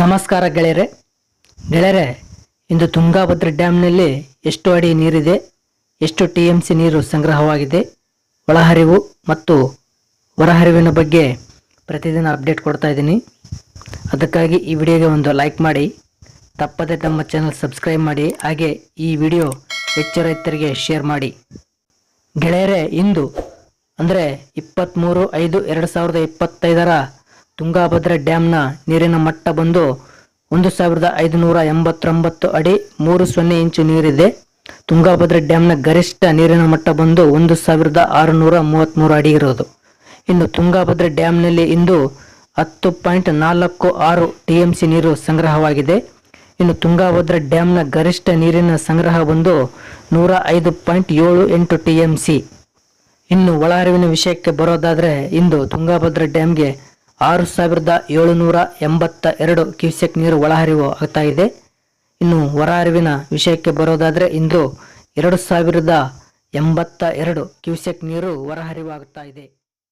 ನಮಸ್ಕಾರ ಗೆಳೆಯರೆ. ಗೆಳೆಯರೆ, ಇಂದು ತುಂಗಾಭದ್ರ ಡ್ಯಾಮ್ನಲ್ಲಿ ಎಷ್ಟು ಅಡಿ ನೀರಿದೆ, ಎಷ್ಟು ಟಿ ಎಂ ಸಿ ನೀರು ಸಂಗ್ರಹವಾಗಿದೆ. ಒಳಹರಿವು ಮತ್ತು ಹೊರಹರಿವಿನ ಬಗ್ಗೆ ಪ್ರತಿದಿನ ಅಪ್ಡೇಟ್ ಕೊಡ್ತಾ ಇದ್ದೀನಿ. ಅದಕ್ಕಾಗಿ ಈ ವಿಡಿಯೋಗೆ ಒಂದು ಲೈಕ್ ಮಾಡಿ, ತಪ್ಪದೆ ನಮ್ಮ ಚಾನಲ್ ಸಬ್ಸ್ಕ್ರೈಬ್ ಮಾಡಿ, ಹಾಗೆ ಈ ವಿಡಿಯೋ ಹೆಚ್ಚು ರೈತರಿಗೆ ಶೇರ್ ಮಾಡಿ. ಗೆಳೆಯರೆ, ಇಂದು ಅಂದರೆ ಇಪ್ಪತ್ತ್ಮೂರು ಐದು ಎರಡು ಸಾವಿರದ ಇಪ್ಪತ್ತೈದರ ತುಂಗಾಭದ್ರಾ ಡ್ಯಾಮ್ನ ನೀರಿನ ಮಟ್ಟ ಬಂದು ಒಂದು ಸಾವಿರದ ಐದುನೂರ ಎಂಬತ್ತೊಂಬತ್ತು ಅಡಿ ಮೂರು ಸೊನ್ನೆ ಇಂಚು ನೀರಿದೆ. ತುಂಗಾಭದ್ರಾ ಡ್ಯಾಮ್ನ ಗರಿಷ್ಠ ನೀರಿನ ಮಟ್ಟ ಬಂದು ಒಂದು ಸಾವಿರದ ಆರುನೂರ ಮೂವತ್ತ್ಮೂರು ಅಡಿ ಇರೋದು ಇನ್ನು ತುಂಗಾಭದ್ರಾ ಡ್ಯಾಮ್ನಲ್ಲಿ ಇಂದು ಹತ್ತು ಪಾಯಿಂಟ್ ನಾಲ್ಕು ಆರು ಟಿ ಎಂ ಸಿ ನೀರು ಸಂಗ್ರಹವಾಗಿದೆ. ಇನ್ನು ತುಂಗಾಭದ್ರಾ ಡ್ಯಾಮ್ನ ಗರಿಷ್ಠ ನೀರಿನ ಸಂಗ್ರಹ ಬಂದು ನೂರ ಐದು ಪಾಯಿಂಟ್ ಏಳು ಎಂಟು ಟಿ ಎಂ ಸಿ ಇನ್ನು ಒಳಹರಿವಿನ ವಿಷಯಕ್ಕೆ ಬರೋದಾದರೆ ಇಂದು ತುಂಗಾಭದ್ರಾ ಡ್ಯಾಮ್ಗೆ ಆರು ಸಾವಿರದ ಏಳುನೂರ ಎಂಬತ್ತ ಎರಡು ಕ್ಯೂಸೆಕ್ ನೀರು ಒಳಹರಿವು ಆಗ್ತಾ ಇದೆ ಇನ್ನು ಹೊರಹರಿವಿನ ವಿಷಯಕ್ಕೆ ಬರೋದಾದರೆ ಇಂದು ಎರಡು ಸಾವಿರದ ಎಂಬತ್ತ ಎರಡು ಕ್ಯೂಸೆಕ್ ನೀರು ಹೊರಹರಿವು ಆಗ್ತಾ ಇದೆ